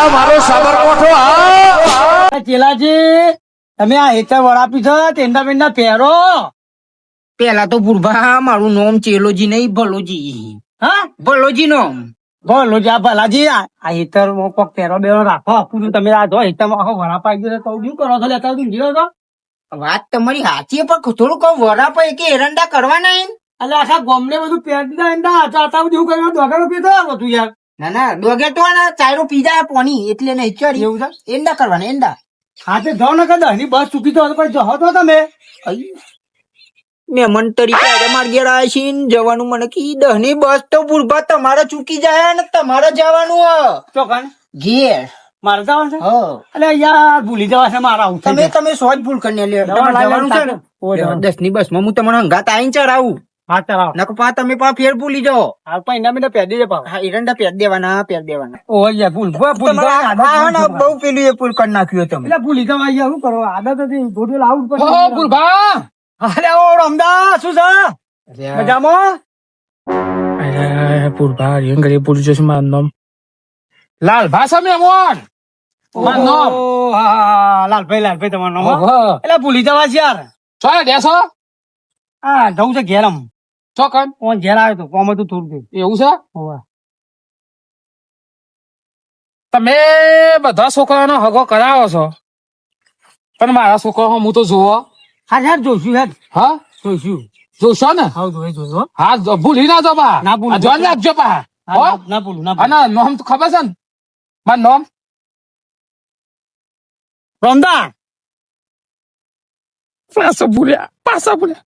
આ મારો સાબરકોઠો આ ચેલાજી તમે આ હેતર વડાપી છો તેંડા બેંડા પહેરો. પેલા તો ભૂરભા મારું નામ ચેલોજી નહીં ભલોજી. હા? ભલોજી નોમ. બોલો જા ભલાજી આ આ હેતરમાં કોક પહેરો બેરો રાખો. પૂરું તમે આ જો હેતરમાં આખો વડાપા ગયો તો શું કરો છો? લેતા તું જીરો તો. વાત તમારી સાચી પણ થોડું કહું પર કે એરંડા કરવાના નહીં એટલે આખા ગોમને બધું પહેરી દીધા એંડા. ચાતા બધું કર્યું દોગા રૂપિયા થયા તું યાર. ના ના ડોગે તો ચાયરો પીજા પોની એટલે ને ચડી એવું છે? એંડા કરવાના એંડા. હાથે જાઓ ને કદા ની બસ ચૂકી તો પણ જહો તો તમે. મહેમાન તરીકે આજે માર ઘેર આવ્યા છે જવાનું મને કી દહની બસ તો ભૂરભા તમારે ચૂકી જાય ને તમારે જવાનું. ચોકન ઘેર. મારે જવાનું છે? અલે યાર ભૂલી જવા છે મારા આવું તમે તમે સો જ ભૂલ કરીને લે જવાનું છે ને? દસની? બસમાં હું તમને હંગાત આવીને ચડાવું. હા ચલાવો નકો પા તમે પા ફેર ભૂલી જાઓ. હા પણ એના બીજા પહેરી દે પાવ હા એરંડા પેર દેવાના પેર દેવાના. ઓ યાર ભૂલ ભૂલ ભૂલ તમારા આદત આ ભૂલ ને ભૂલ. બહુ પેલું એ ભૂલ કરી નાખ્યું તમે. એટલે ભૂલી જવા શું કરો. આદત હતી. ભૂલભા! અરે ઓ રમદા શું છે? મજામાં? પૂરભા રીંગણી પૂરી જશે મારું નામ? લાલભા સામે મોન નામ. લાલભાઈ લાલભાઈ તમારું નામ એટલે ભૂલી જવા છે યાર. દેશો હા જવું છે ઘેર આમ ચોકન ઓન ઘેર આવ્યો તો કોમ હતું થોડું એવું છે? તમે બધા છોકરાનો હગો કરાવો છો. પણ મારા છોકરો હું તો જોવો હા યાર જોઈશું યાર હા? જોઈશું. જોશો ને? હા જોઈ જોઈશું હા. ભૂલી ના જો બા. ના ભૂલ જોન રાખજો બા. ના- ભૂલ ના ભૂલું. અને નોમ તો ખબર છે ને? મારું નોમ? રમદા પાછા ભૂલ્યા પાછા ભૂલ્યા.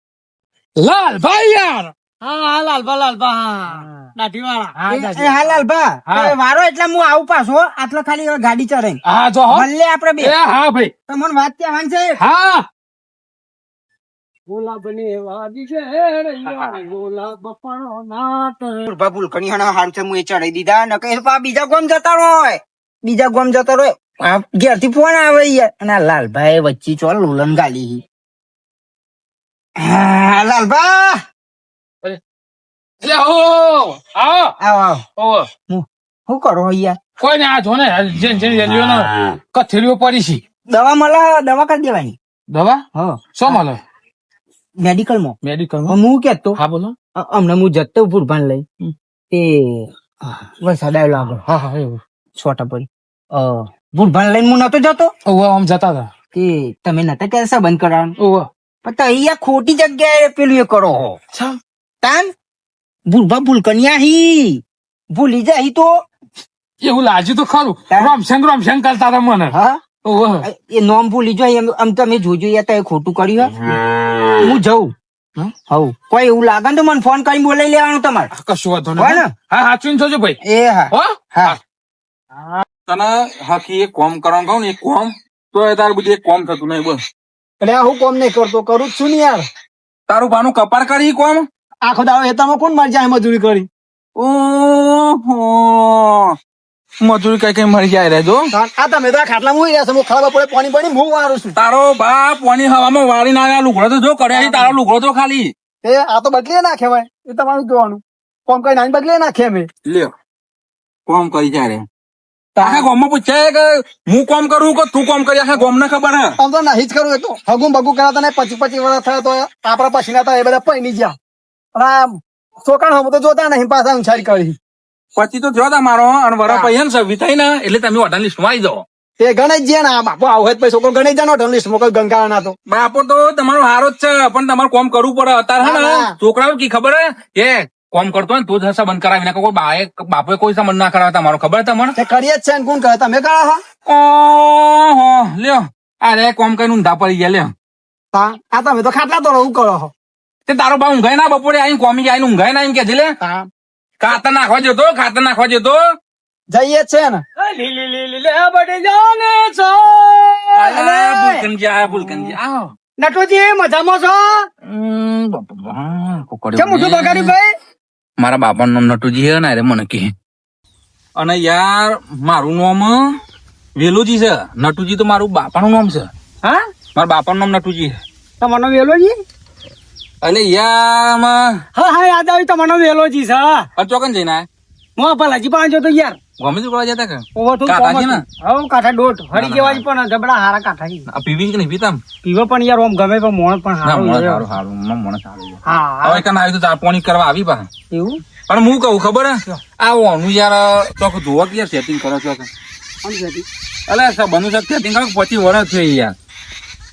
લાલભાઈ યાર હા હા લાલભા લાલભા હા. દાઢી વાળા એ- એ હા લાલભા હા. વારો એટલે હું આવું પાછો આટલો ખાલી ગાડી ચડે હા જો હો. મળે આપડે બે. હા ભાઈ. તમને વાત કહેવાની છે હા. ગુલાબની વાદી છે હું એ ચડાઈ દીધા. ન કે બીજા ગોમ જતા હોય બીજા ગોમ જતા રહો ઘેરથી ફોન આવે યાર. અને લાલભાઈ વચ્ચે ચોલ લોલન ગાલી એટલે હો આવો આવો આવો. શું કરો યાર કોઈ ને આ જો ને જેન જેન રેલીઓ ને કથેરીઓ પડી છે. દવા મળે દવા કરી દેવાની. દવા? હા. શું મળે? મેડિકલમાં મેડિકલ હું કેતો હા બોલો. હમણાં હું જતો ભૂરભાન લઈ. તે વરસાદ આવેલો આગળ. હા હા એવું. છોટા પડી. ભૂરભાન લઈને હું નતો જતો? ઓવા આમ જતા હતા. તે તમે નતા ક્યારે બંધ કરાવવાનું? ઓવો પણ તો અહીંયા ખોટી જગ્યાએ પેલું એ કરો હો તાન ભૂલભા ભૂલકન્યા હી ભૂલી જાય તો એવું લાગ્યું તો ખરું. રમશંગ રમશંગ કરતા હતા મને હા એ નોમ ભૂલી જાય એમ આમ તમે જોજો યા તો એ ખોટું કર્યું હું જઉં હા? હવ કોઈ એવું લાગે ને તો મને ફોન કરીને બોલાઈ લેવાનું તમારે કશું વાંધો હોય નહીં ને? હા હાચવીને જોજો ભાઈ એ હા હા હા તને હકી એક કોમ કરવાનું કહું ને એક કોમ તો એ તારું બધું એક કોમ થતું નહીં બસ એટલે હું કોમ નહીં કરતો કરું જ છું ને યાર. તારું ભાનું કપાર કરી કોમ? આખો દાડો હેતામાં કોણ મરી જાય મજૂરી કરી? ઓહો. મજૂરી કઈ કઈ મરી જાય રે જો. આ તમે તો ખાટલા મુઈ રહ્યા છો હું ખરાબ પડે પાણી પાણી હું વારું છું. તારો બાપ પાણી હવામાં વાળી ના લુગડો તો જો કર્યા તારો લુગડો તો ખાલી. એ આ તો બદલી ના કહેવાય. એ તમારું જોવાનું. કોમ કઈ નાની બદલી નાખે અમે લ્યો. કોમ કરી જાય રે. આખા ગામમાં પૂછાય કે હું કોમ કરું કે તું કોમ કરી આખા ગામ ને ખબર હે? આમ તો નહીં જ કરું એ તો હગું બગું કરાતા નહીં પચી પચી વર્ષ થયા તો આપણા પછી ના એ બધા પૈની ગયા. પણ આ છોકરા હમ તો જોતા નહીં પાછા ઉછારી કરી. પછી તો જોતા મારો અને વરા પૈયા ને સભી થઈ ને એટલે તમે હોટલ લિસ્ટમાં આવી જાઓ. તે ગણેશ જે ના બાપુ આવું પછી છોકરો ગણેશ જાનો લિસ્ટ મોકલ ગંગા ના તો. બાપો તો તમારો હારો જ છે પણ તમારે કોમ કરવું પડે. અત્યારે હે ને છોકરાઓ કી ખબર હે? કોમ કરતો ને તો જ સંબંધ કરાવી નાખો. કોઈ બાએ બાપે કોઈ સંબંધ ના કરાવે તમારો ખબર હે તમને? તે કરીએ જ છે ને કોણ કરે તમે કરો હો ઓહો લ્યો. અરે કોમ કઈ ઊંધા પડી ગયા લ્યો. તા આ તમે તો ખાટલા તો રહું કરો હો તે તારો બા ઊંઘાય ના બપોરે આઈ કોમી આઈને ઊંઘાય ના એમ કે છે લે. તા. ખાતર નાખવા જતો ખાતર નાખવા જતો જઈએ જ છે ને. અલા, ભૂલકનજી આયા, ભૂલકનજી આવો. નટુજી મજામાં છો? કેમ ને. બગાડ્યું ભાઈ? મારા બાપાનું નામ નટુજી હે ને રે મને કે અને યાર મારું નામ વેલુજી છે. નટુજી તો મારું બાપાનું નામ છે. હા? મારા બાપાનું નામ નટુજી છે. તમારો વેલોજી? અને યાર હા હા યાદ આવી તમારો વેલોજી છે અચોકન જઈને. હું ભલાજી પાંચ તો યાર. ગમે તે જતા કે? ઓવો તો કાંઠા છે ને? હા કાઠા ડોટ હરી જેવા જ પણ જબડા હારા કાઠા છે. આ પીવી કે નહીં? પીતા પીવો પણ યાર ઓમ ગમે પણ મોણ પણ હારો. સારું સારું મને મને સારું હા હવે હા. આવી તો ચા પાણી કરવા આવી પા એવું? પણ હું કહું ખબર હે? આ ઓનું યાર ચોક ધોવા કે સેટિંગ કરો છો કે? તે? અલે સંબંધ સાહેબ સેટિંગ કરો પછી વર્ષ થઈ યાર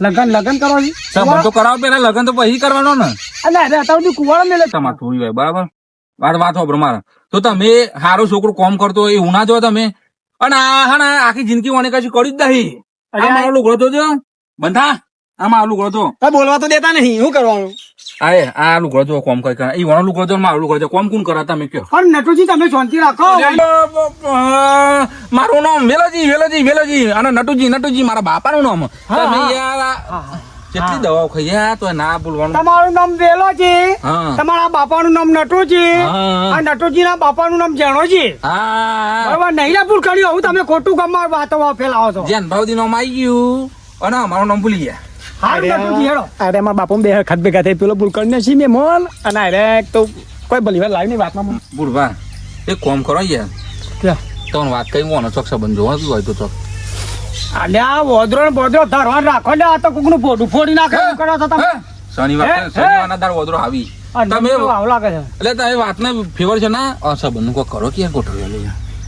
લગન લગન કરવાની? સંબંધ તો કરાવ પેલા લગન તો પછી કરવાનો ને. અલે અરે તો કુવાળો મેલે. તમારે થોડી હોય બરાબર? વાત વાત હોભરો મારે. તો તમે હારો છોકરો કોમ કરતો હોય એવું ના જો તમે. અને આ હા આખી જિંદગી મને કશું કર્યું જ નહીં. આ મારો લુગડો તો જો બંધા આ મારો લુગડો તો બોલવા તો દેતા નહીં શું કરવાનું? અરે એ, આ લુગડો જો કોમ કઈ કરે. એ વણો લુગડો જો મારો લુગડો તો કોમ કોણ કરા તમે કયો? પણ નટુજી તમે શાંતિ રાખો. મારું નામ વેલાજી વેલાજી વેલાજી અને નટુજી નટુજી મારા બાપાનું નામ. તમે યાર કેટલી દવાઓ ખાઈ તો ના બોલવાનું. તમારું નામ વેલો છે. હા. તમારા બાપાનું નામ નટુ છે. આ નટુજી ના બાપાનું નામ જેણોજી હા બરોબર નહીં ના ભૂલ કરી હું તમે ખોટું ગામમાં વાતો ફેલાવો છો. જેન ભાવદી નામ આવી ગયું અને અમારું નામ ભૂલી ગયા. હા નટુજી હેડો. અરે મારા બાપુ બે ખત ભેગા થઈ પેલો ભૂલ કરીને છી મેં મોન અને અરે તો કોઈ ભલી વાર લાવી નહીં વાતમાં. ભૂલવા એક કોમ કરો યાર. ક્યાં? વાત કઈ કોનો ચોક સંબંધ જોવા શું હોય તો ચોક. અલ્યા વોદરો ને બોદરો ધરવાન રાખો ને આ તો કોકનું પોડું ફોડી નાખે કરો છો તમે? શનિવાર? શનિવારના દાર વોદરો આવી. આ તમે આવ લાગે છે. એટલે તમે વાતને ફેવર છે ના? આ સંબંધનું કો કરો કે ગોઠવી લે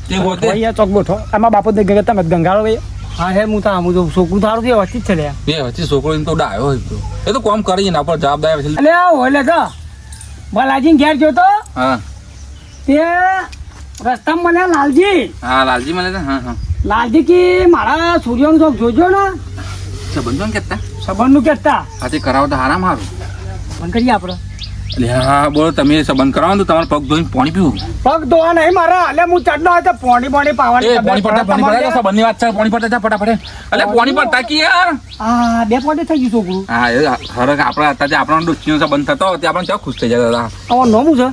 તે ગોતે અહીંયા ચોક બેઠો આમાં બાપુ દે ગયા તમે ગંગાળો ભાઈ. હા હે હું તો આમ તો છોકરું તારું છે વચ્ચે જ છે લે બે વચ્ચે છોકરો એમ તો ડાયો હોય તો. એ તો કોમ કરી ના પર જવાબદાર છે. અલે આ હોય તો. બાલાજી ઘેર જોતો હા. તે રસ્તામાં મને લાલજી? હા લાલજી મને હા હા. લાલજી કે મારા સૂર્યનું ચોક જોજો ને. સંબંધો ને કેતા સંબંધનું કેતા હા કરાવો તો હારા. મારું બંધ કરીએ આપણે એટલે હા બોલો તમે સંબંધ કરાવો તો તમારે પગ ધોઈને પાણી પીવું. પગ ધોવા નહીં મારા એટલે હું ચડનો હતો પોણી પોણી પાવાની પાણી પડતા પાણી પડતા સંબંધની વાત છે પાણી પડતા ફટાફટ એટલે પાણી પડતા કે યાર હા બે પોટી થઈ ગયું છોકરું. હા એ હરક આપણા હતા જે આપણો ડોચીનો સંબંધ થતો તે આપણે ચા ખુશ થઈ જતા હતા નોમું છે.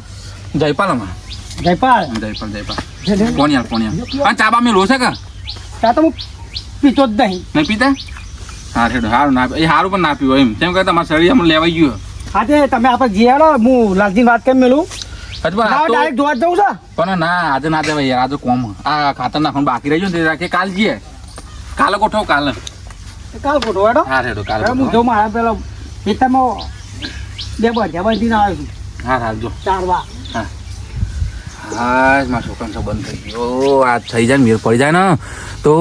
જયપાલમાં જયપાલ. જયપાલ જયપાલ. પોણિયાર પોણિયાર હા ચાબા મેં લો છે કે? ચા તો હું પીતો જ નહીં. નહીં પીતા? હા હેડો હારું ના એ હારું પણ ના પીવો એમ. કેમ કે તમારા શરીર અમને લેવાઈ ગયું હા તે તમે આપણે જી હેડો હું લાલજી વાત કેમ મેલું? ડાયરેક્ટ જોવા જવું છે. પણ ના આજે ના દેવાય યાર આજે કોમ. આ ખાતર નાખવાનું બાકી રહી ગયું ને તે રાખીએ કાલ જઈએ. કાલે ગોઠવો કાલે. કાલ ખોટો હેડો. હા કાલે હું ગોઠવો. જો મારા પેલો ખેતરમાં બે બજા બાંધીને આવ્યો છું. હા હા જો. ચાર વાર હા. મારા છોકરાનો સંબંધ થઈ ગયો. આ થઈ જાય ને મેળ પડી જાય ને તો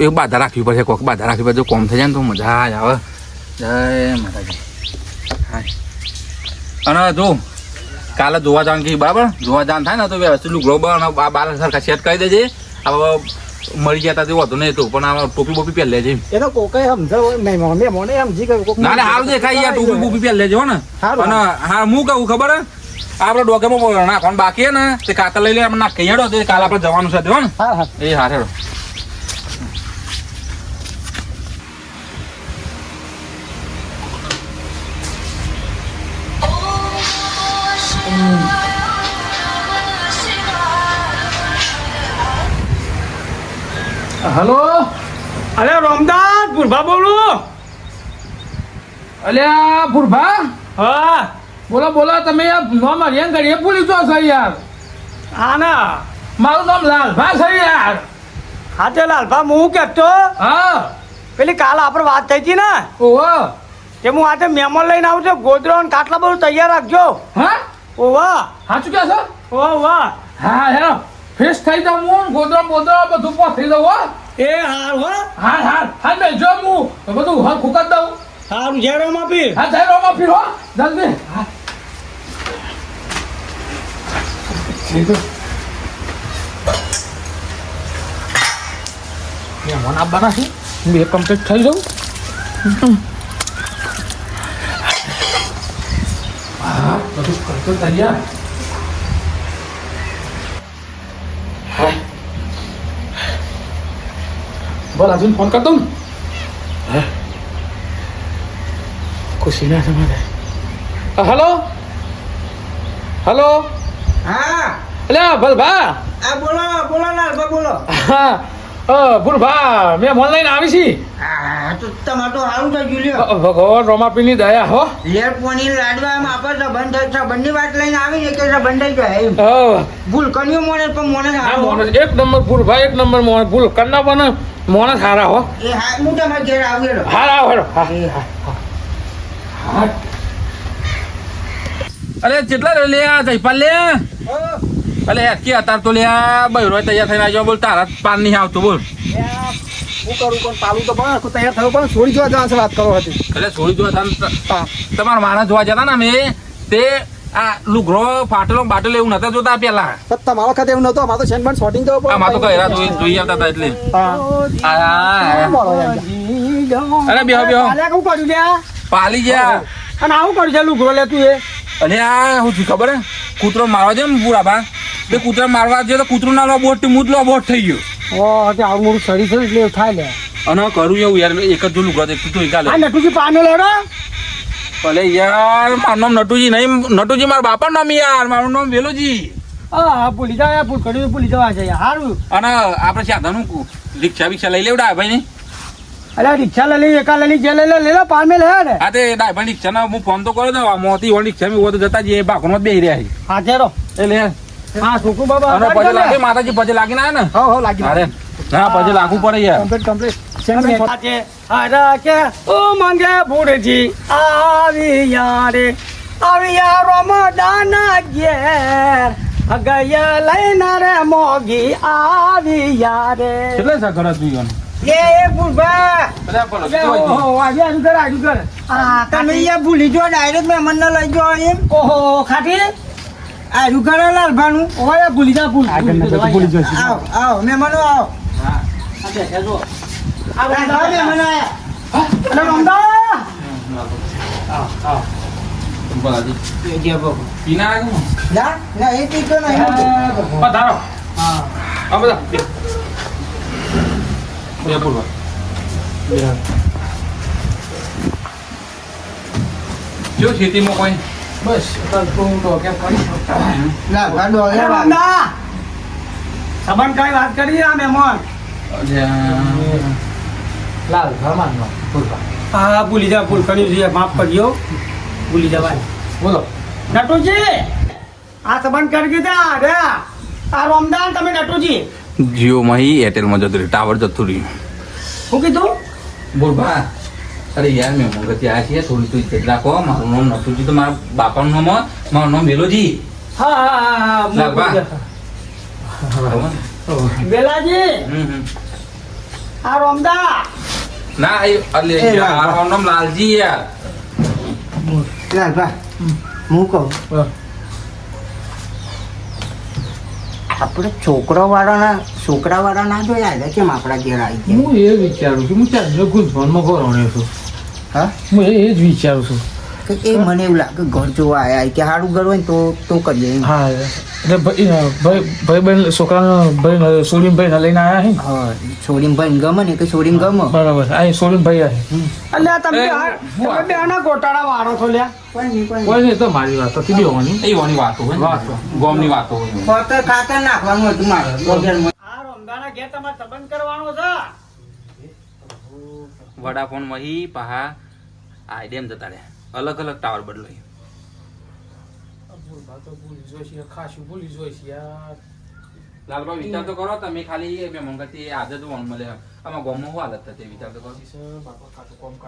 એ બાધા રાખવી પડશે. કોક બાધા રાખવી પડશે જો કોમ થઈ જાય ને તો મજા જ આવે. જય માતાજી. હા અને જો કાલે જોવા જવાનું કે બરાબર? જોવા જવાનું થાય ને તો વ્યવસ્થિત લુગડો બને આ બાર સરખા સેટ કરી દેજે. હવે મળી ગયા તા વાંધો નહીં તો પણ આ ટોપી બોપી પહેલે છે એ તો કોકે સમજાવ મેં મોને મોને સમજી ગયું કોક ના હાલ દેખાય યાર ટોપી બોપી પહેલે છે ને. અને હા હું કહું ખબર હે? આપણે ડોકેમાં નાખવાનું બાકી ને તે કાકા લઈ લે આપણે નાખી હેડો તે કાલે આપણે જવાનું છે હા હા એ હા હેડો. હલો? અરે રોમદાસ ભૂરભા બોલું. અલ્યા ભુરભા? હા. બોલો બોલો તમે નામ હરિયાણ ઘડીએ ભૂલી છો છો યાર. હા ના. મારું નામ લાલભા છે યાર. હા તે લાલભા હું કહેતો હા. પેલી કાલ આપણે વાત થઈ હતી ને? ઓહો. તે હું આજે મહેમાન લઈને આવું છું ગોદરો અને કાટલા બધું તૈયાર રાખજો. હા? ઓહો. સાચું કહે છો? ઓહો. વાહ હા હેલો. ફિશ થઈ જાઉં હું ગોદરો બોદરો બધું પહોંચી દઉં હો. એ હાર હો. હા હા. હા બે જો હું. બધું હા ફૂકત દઉં. હારું જેરોમ માફી હા જય માફી હો. જલ્દી. હા. મહેમાન આવવાના છે? બે કમ્પ્લીટ થઈ જાઉં? હા બધું કરતો તૈયાર હા. બોલ અર્જુન ફોન કર દઉં ને? ખુશી ના સમાધાન. હલો હલો હા. અલ્યા ભલભા. આ બોલો બોલો લાલભા બોલો. હા. અ ભુરભા મેં ઓનલાઈન આવી છી. તો તમારે તો સારું થઈ ગયું ભગવાન રોમાપીની દયા હો. લેર પોની લાડવા એમ આપણે સંબંધ સંબંધની વાત લઈને આવી ને કે સંબંધ થઈ જાય ભૂલ કર્યું મોને પણ મોને સારું. મોણસ એક નંબર ભૂલ ભાઈ એક નંબર મોણસ ભૂલ કરના પણ મોણસ હારા હો. એ હા હું તમારા ઘેર આવું હારા હેડો હા અરે કેટલા લે આ જયપાલ લે? અલે કે અતાર તો લે આ બૈરો તૈયાર થઈને આવ્યો બોલ તારા પાન નહીં આવતું બોલ. હું કરું પણ પાલું તો પણ તૈયાર થયું પણ છોડી જોવા જવાનું વાત કરો હતી એટલે છોડી દો તમારા માણસ જોવા જતા ને અમે તે આ લુગરો ફાટેલો બાટેલો એવું નતા જોતા પેલા. તમારા વખતે એવું નતું અમારે તો શેન પણ શોટિંગ તો. આમાં તો કહેરા જોઈ જોઈ આવતા હતા એટલે. હા. અરે બેહો બેહો. કર્યું લ્યા? પાલી ગયા. અને આવું કર્યું છે? લુગરો લે તું એ. અને આ શું થયું ખબર? હે કૂતરો મારવા જાય ને બુરા બા તે કૂતરા મારવા જાય તો કૂતરો ના લો બોટ હું જ લો બોટ થઈ ગયો. ઓ તે આવું મોડું શરીર છે એટલે થાય લે. અને કરું એવું યાર એક જ લુગડો એક તો આ ચાલે નટુજી પાનો લેડો. ભલે યાર મારું નામ નટુજી નહીં નટુજી મારા બાપા નામ યાર મારું નામ વેલોજી. હા ભૂલી જાવ યાર ભૂલ કર્યું ભૂલી જવા છે યાર. હારું. અને આપણે સાધન રિક્ષા બિક્ષા લઈ લેવડા ભાઈ ને. અલ્યા રિક્ષા લઈ લઈ એકા લઈ જે લઈ લે લે પાન મે લે ને. હા તે ડાયભાઈ રિક્ષા ના હું ફોન તો કર્યો તો મોતી વળી રિક્ષા માં તો જતા જે બાકોમાં બે રહ્યા છે. હા ચેરો લે. હા સુકુ બાબા અરે પછી લાગે માતાજી પછી લાગી ના ને? હો હો લાગી અરે હા પછી લાગુ પડે યાર. કમ્પ્લીટ કમ્પ્લીટ સેમ મે પણ સાચે હારા કે ઓ માંગે ભૂડજી આવી યારે આવી યાર રમદાના ઘેર. ગયા લઈને રે મોગી આવી યારે કેટલા છે કરત હતું ભૂલી જો ડાયરેક્ટ મહેમાનને લઈ જાઓ એમ. ઓહો ખાટી. આજુ કરે લાલભાનું. ઓહો ભૂલી જા ભૂલ. આવો આવો મહેમાનો આવો. મહેમાનો આયા રમદા પીના ના ના એ પીતો નહીં. પધારો. આ બધા. બે. બે જો ખેતીમાં કોઈ બસ તો હું તો કરી લાલભા ડોલે અરે રમદા સંબંધ કઈ વાત કરી આ મહેમાન લાલ ભરમાન હા ભૂલી જા ભૂલ કરી છે માફ કરજો ભૂલી જવાય બોલો નટુજી આ સંબંધ કરી દીધા રે આ રમદાન તમે નટુજી જીઓમાં હી એરટેલમાં જતું રહ્યું ટાવર જતું રહ્યું. શું કીધું બોલ ભા અરે યાર મેં મગજ આ છે થોડી તું ઇજ્જત રાખો મારું નામ નથુજી તો મારા બાપાનું નામ મારું નામ વેલોજી. હા હા હા હમ. આ રોમદા ના લાલ. મારું નામ લાલજી યાર. લાલભા હું કહું આપણે છોકરાવાળાના છોકરાવાળા છોકરા વાળા ના જોયા એટલે કેમ આપણા ઘેર આવી ગયા? હું એ વિચારું છું હું ચાંદલો ગુંજવણમાં ગોરવણ્યો છું. હા? હું એ જ વિચારું છું. કે એ મને એવું લાગે ઘર જોવા આયા કે સારું ઘર હોય ને તો તો કરીએ હા એટલે ભાઈ ભાઈ ભાઈ બેન છોકરાનો ભાઈ સોડીન ભાઈ લઈને આવ્યા હા છોડીને ભાઈ ગમે ને કે છોડીને ગમે. બરાબર આ સોડીન ભાઈ આવે એટલે તમે તમે આના ગોટાળા વાળો છો લ્યા. કોઈ નહીં કોઈ કોઈ નહીં તો મારી વાત હતી બેવાની એ વાની વાતો હોય વાતો. ગોમની વાતો હોય. નહીં ખાતર ખાતર નાખવાનું હતું મારે આ રમદાના ઘેર તમારે સંબંધ કરવાનો છે. વડાફોન મહી પહા આઈડેમ જતા રહ્યા. અલગ અલગ ટાવર બદલાય. ભૂલી ભૂલી જોઈશે યાર. લાલભાઈ વિચાર તો કરો તમે ખાલી મેં મંગતી આદત મળે. આમાં ગોમ હું હાલત થતી વિચાર તો કરો.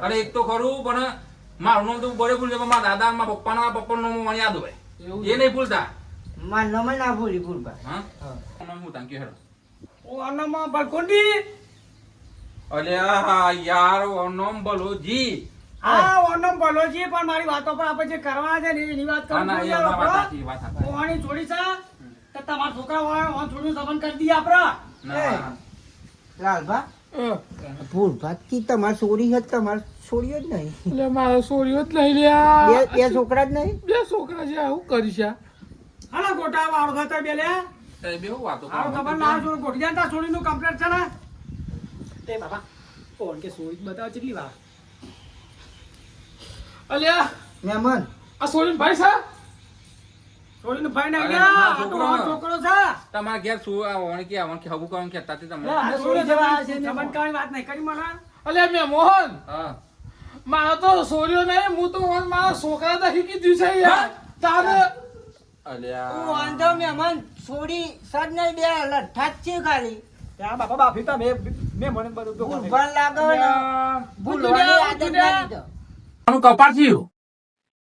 અરે એક તો ખરું પણ મારું નામ તો બરે ભૂલ જાય મારા દાદા મારા પપ્પાના પપ્પાનું નામ મને યાદ હોય. એ નહીં ભૂલતા. માર નામે ના ભૂલી ભૂલભા હા? હું. તાંક્યું હેડો ઓ આનામાં બલકોંડી હા યાર ઓનમ બલોજી. હા ઓનમ બલોજી પણ મારી વાતો પર આપણે જે કરવા છે ને એની વાત ના કરું ના યાર વાત. ઓવાની છોડી સા તો તમાર છોકરા વાળા ઓન છોડીને સબન કરી દી આપરા ના લાલભા. ભૂલભા કી તમારે છોરી જ તમારે છોરીઓ જ નહીં. એટલે મારો સોરીઓ જ નહીં લ્યા. બે છોકરા જ નહીં? બે છોકરા છે આવું કરીશ હાલો ગોટા વાળો બે લે બે હું વાતો ના જોડે ગોઠી જાય છોડીનું કમ્પ્લેટ છે ને. તે બાબા ફોન કે સોરી બતાવો કેટલી વાર? અલ્યા મહેમાન આ સોરીન ભાઈ છે? છોડીનું ભાઈ ને ગયા મારો આ છોકરો. છે. તમારા ઘેર શું આ વણ કે આવણ હબુ કરવાનું કહેતા તે લે, આ છોડી જવા છે સંબંધ વાત નહીં કરી મને અલ્યા મેં મોહન. હા. મારા તો સોર્યો નહીં હું તો ઓન મારા છોકરા તો શીખી દીધું છે યાર. તારે અલ્યા વાંધો મહેમાન છોડી સદ નહીં બે લઠ્ઠા છે ખાલી. ત્યાં બાપા બાફી તા મેં મેં મને બધું તો કોને. ભૂલ લાગે આદત ના લીધો. આનું થયું.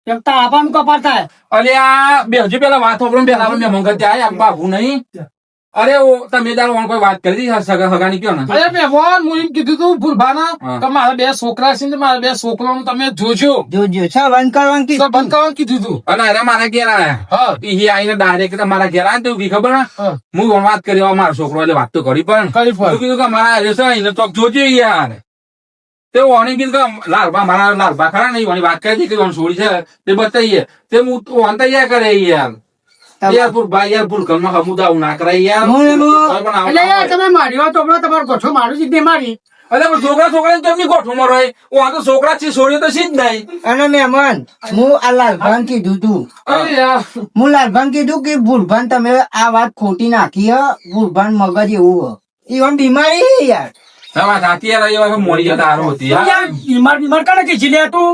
એમ તો આપવાનું કપાર થાય. અરે બે હજુ પેલા વાત ને પેલા મેં મંગત ત્યાં આમ બાબુ નહીં. અરે ઓ તમે ઓન કોઈ વાત કરી હતી સગા સગાની કયો ને? અરે મહેમાન હું એમ કીધું તું ભૂલભાના. કે મારા બે છોકરા છે ને મારા બે છોકરાનું તમે જોજો. જોજો. સવન કરવાનું તો કીધું. બંધ કરવાનું કીધું તું. અને અરે મારા ઘેર આયા. હા. ઈ આઈને ડાયરેક્ટ મારા ઘેર આયા ને તો ખબર ને? હા. વાત કરી મારો છોકરો એટલે વાત તો કરી પણ. કરી પણ. કીધું કે મારા હારે છે એને તો જોજે યાર. તે ઓને કીધું કે લાલબા મારા લાલબા ખરા નહીં ઓની વાત કરી કે ઓન છોડી છે. તે બતાઈએ તે હું ઓન તૈયાર કરે યાર. યાર પુર ભાઈ યાર પુર ઘરમાં હમુદા આવું ના કરાય યાર. હું એમ- હવે પણ આવું એટલે યાર તમે મારી વાત તો તમારો ગોઠો મારું સીધે મારી અરે પણ છોકરા છોકરા તો એમની રહે. આ તો છોકરા છે છોડીઓ તો સીધ નહીં. અને મહેમાન હું આ લાલભાન કીધું તું. યાર. હું લાલભાન કીધું કે ભૂલભાન તમે આ વાત ખોટી નાખી હ. ભૂલભાન મગજ એવું હ. ઈવન બીમારી યાર. હવે રાતી યાર એ વખત જતા હારું હતી યાર. યાર બીમાર બીમાર કરે કે જીલે તું?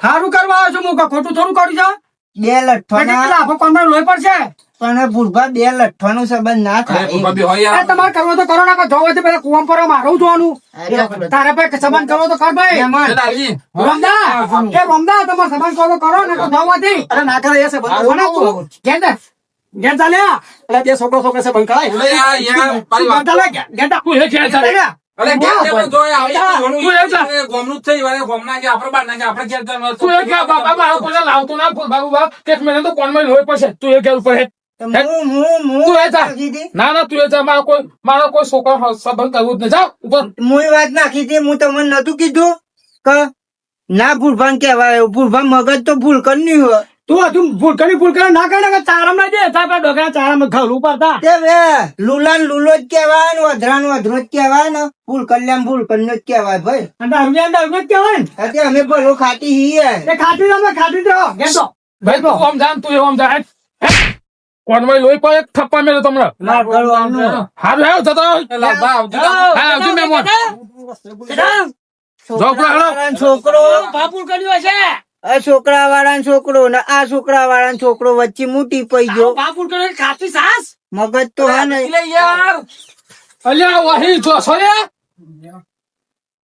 સારું કરવા આવ્યો છું હું ખોટું થોડું કર્યું છે બે મેં લઠ્ઠાના કેટલા આખો કોણ લોહી પડશે? પણ ભૂલભા બે લઠ્ઠાનો સંબંધ ના થાય. હોય તમારે કરવો તો કરો ના જોવો તો પેલા કુવામ પર મારું જોવાનું. અરે તારે પાસે સંબંધ કરવો તો કર ભાઈ. રમદા એ રમદા તમારે સંબંધ કરો તો કરો ને તો જોવાથી. અરે ના કરે એ સંબંધ ઘેર ચાલ્યા એટલે બે છોકરો છોકરા ચાલે ઘેર ઘેર. તું ચાલે? ચાલે. છે પણ તોય આવી તું એ ગોમનું જ વારે ગોમના કે આપણે બહારના કે આપણે ક્યાં તું એ ક્યાં બાબા મારો કોઈ લાવતો ના બાબુ બાપ કે મને તો કોણમાં લોહી પડશે તું એ ઉપર હે. તું. ના ના તું જા મારો કોઈ મારો કોઈ છોકરો સંબંધ કરવું જ ઉપર. હું વાત નાખી હતી હું તમને નતું કીધું કે ના ભૂલભાન કેવાય ભૂલભાન મગજ તો ભૂલ કર્યું હોય. તું હજુ ભૂલ કરી ભૂલ કરી ના કરે ને ચારમ ના દે તાર પાસે ડોગરા ચારમ ઘર ઉપર તે બે લુલાન લુલો જ કહેવાય ને વધરાન વધરો જ કહેવાય ને ભૂલ કલ્યાણ ભૂલ જ કહેવાય ભાઈ. અને દારૂડિયા દારૂ જ કહેવાય ને? અત્યારે અમે ભલો ખાતી હીએ એ ખાતી તમે ખાતી ભાઈ તું આમ જા ને તું એમ જા. હેટ. હેટ. કોણમાં લોહી પડે એક થપ્પા મેળો તમને. ના કરવાનું હારું જતો આવજો. છોકરા છોકરો બાપુ કર્યો હશે આ છોકરા વાળા છોકરો ને આ છોકરા વાળા છોકરો વચ્ચે મોટી પઈ ગયો બાપુર કર્યું ખાતી સાસ? મગજ તો હા નહીં યાર. અલ્યા વહી જો છો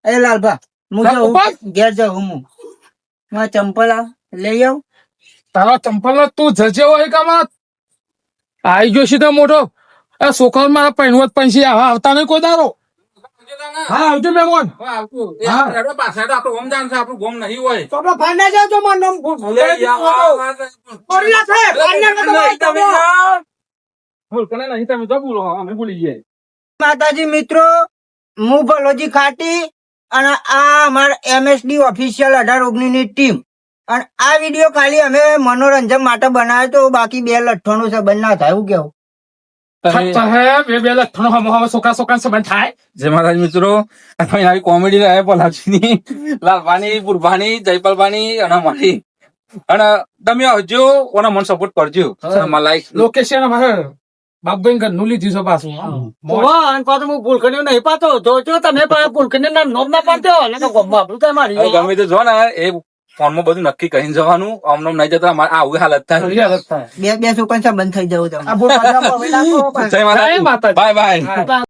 એ લાલભા હું લાલ, જાઉં. ઘેર જાઉં હું. મારા ચંપલ આવ લઈ આવ. તારો ચંપલ તું જજે હોય કામાં આઈ ગયો સીધો મોટો આ છોકરો મારા પહેણવત પણ છે આવતા નહીં કોઈ દારો હા આવજો મહેમાન છે, માતાજી મિત્રો હું ભલોજી ખાટી અને આ અમારા એમએસડી ઓફિશિયલ અઢાર ઓગણીસની ટીમ. અને આ વીડિયો ખાલી અમે મનોરંજન માટે બનાવ્યો તો બાકી બે લઠ્ઠોનો સંબંધ ના થાય એવું કેવું? જય મહારાજ મિત્રો આવી કોમેડી રહે પલાચીની લાલભાની પુરભાની જયપાલભાની અને મારી અને તમે આવજો ઓના મને સપોર્ટ કરજો લાઈક લોકેશન અમારે બાપભાઈ ઘરનું લીધું છે પાછું અને પાછું હું ભૂલ કર્યું નહીં પાતો જોજો તમે પણ ભૂલ કરીને ના નોમ ના પાડજો ગમે તે જો ને એ ફોનમાં બધું નક્કી કરીને જવાનું. આમ નામ નહીં જતા અમારે આવું હાલત થાય. બે બે છોકરા બંધ થઈ જવું તમે. બાય. બાય.